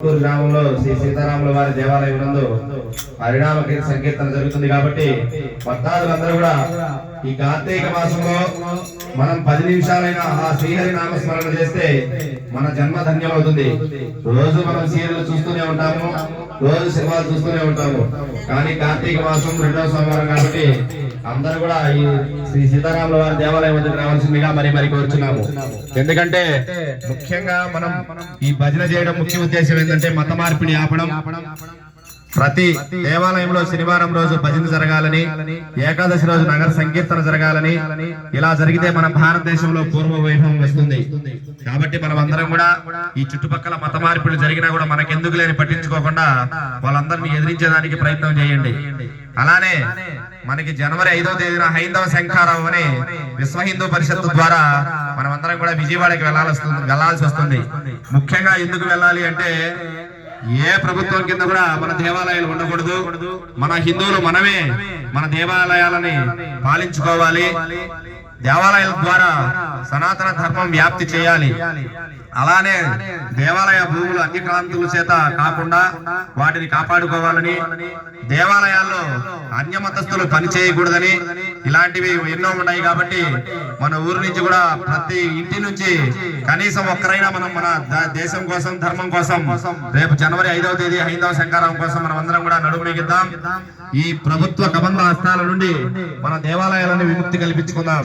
గ్రామంలో శ్రీ సీతారాముల వారి దేవాలయం నందు హరినామ సంకీర్తన జరుగుతుంది కాబట్టి భక్తాదులందరూ కూడా ఈ కార్తీక మాసంలో మనం పది నిమిషాలైనా ఆ శ్రీహరి నామస్మరణ చేస్తే మన జన్మ ధన్యమవుతుంది. రోజు మనం సీరియల్ చూస్తూనే ఉంటాము రోజు సినిమాలు చూస్తూనే ఉంటాము. కానీ కార్తీక మాసం రెండవ సోమవారం కాబట్టి అందరూ కూడా ఈ శ్రీ సీతారాముల వారి దేవాలయం వద్దకు రావాల్సిందిగా మరి మరి కోరుచున్నాము. ఎందుకంటే ముఖ్యంగా మనం ఈ భజన చేయడం ముఖ్య ఉద్దేశం ఏంటంటే మత మార్పిడి ఆపడం. ప్రతి దేవాలయంలో శనివారం రోజు భజన జరగాలని ఏకాదశి రోజు నగర సంకీర్తన జరగాలని. ఇలా జరిగితే మన భారతదేశంలో పూర్వ వైభవం వస్తుంది. కాబట్టి మనం అందరం కూడా ఈ చుట్టుపక్కల మత మార్పులు జరిగినా కూడా మనకెందుకు లేని పట్టించుకోకుండా వాళ్ళందరినీ ఎదిరించేదానికి ప్రయత్నం చేయండి. అలానే మనకి జనవరి ఐదో తేదీన హైందవ శంఖారావు అని విశ్వ హిందూ పరిషత్తు ద్వారా మనం అందరం కూడా విజయవాడకి వెళ్ళాల్సి వస్తుంది వెళ్ళాల్సి వస్తుంది. ముఖ్యంగా ఎందుకు వెళ్ళాలి అంటే ఏ ప్రభుత్వం కింద కూడా మన దేవాలయాలు ఉండకూడదు. మన హిందువులు మనమే మన దేవాలయాలని పాలించుకోవాలి. దేవాలయాల ద్వారా సనాతన ధర్మం వ్యాప్తి చేయాలి. అలానే దేవాలయ భూములు అన్ని చేత కాకుండా వాటిని కాపాడుకోవాలని దేవాలయాల్లో అన్య మతస్థులు ఇలాంటివి ఎన్నో ఉన్నాయి కాబట్టి మన ఊరు నుంచి కూడా ప్రతి ఇంటి నుంచి కనీసం ఒక్కరైనా మనం మన ద- దేశం కోసం ధర్మం కోసం రేపు జనవరి ఐదవ తేదీ హైందవ శంకారం కోసం మనం అందరం కూడా నడుము మిగిద్దాం ఈ ప్రభుత్వ కబంధ హస్తాల నుండి మన దేవాలయాలను విముక్తి కల్పించుకుందాం.